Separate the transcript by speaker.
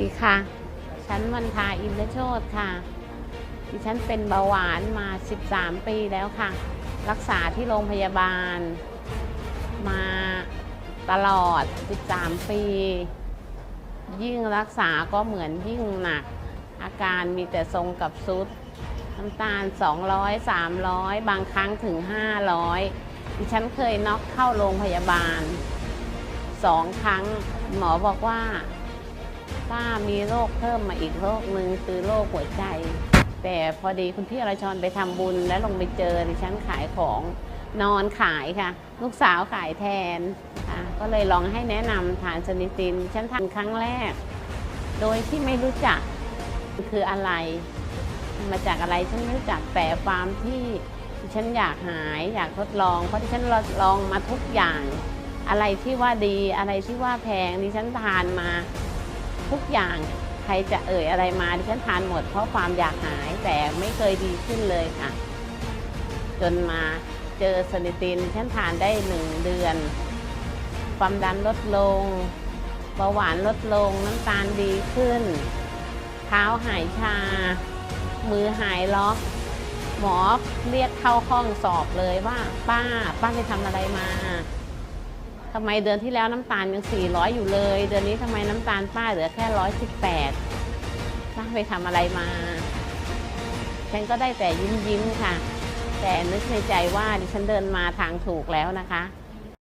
Speaker 1: ดีค่ะ ฉันวันทาอินทโชตค่ะดิฉันเป็นเบาหวานมา 13 ปีแล้วค่ะ รักษาที่โรงพยาบาล มาตลอด 13 ปี ยิ่งรักษาก็เหมือนยิ่งหนัก อาการมีแต่ทรงกับซุดน้ำตาล 200 300 บางครั้งถึง 500 ดิฉันเคยน็อกเข้าโรงพยาบาลสองครั้งหมอบอกว่า ป้ามีโรคเพิ่มมาอีกโรคหนึ่งคือโรคหัวใจ แต่พอดีคุณพี่อรชรไปทำบุญแล้วลงไปเจอดิฉันขายของนอนขายค่ะ ลูกสาวขายแทนค่ะก็เลยลองให้แนะนำทานสนิตินฉันทานครั้งแรก โดยที่ไม่รู้จักคืออะไร มาจากอะไรฉันไม่รู้จักแต่ความที่ฉันอยากหายอยากทดลอง เพราะดิฉันลองมาทุกอย่าง อะไรที่ว่าดีอะไรที่ว่าแพงดิฉันทานมา ทุกอย่างใครจะเอ่ยอะไรมาดิฉันทานหมดเพราะความอยากหายแต่ไม่เคยดีขึ้นเลยค่ะ จนมาเจอสนิตินดิฉันทานได้หนึ่งเดือน ความดันลดลงเบาหวานลดลงน้ำตาลดีขึ้น เท้าหายชา มือหายล็อก หมอเรียกเข้าห้องสอบเลยว่า ป้า ป้าไปทำอะไรมา ทำไมเดือนที่แล้วน้ำตาลยัง 400 อยู่เลย เดือนนี้ทำไมน้ำตาลป้าเหลือแค่ 118ป้าไปทำอะไรมา ฉันก็ได้แต่ยิ้มยิ้มค่ะ แต่นึกในใจว่าดิฉันเดินมาทางถูกแล้วนะคะ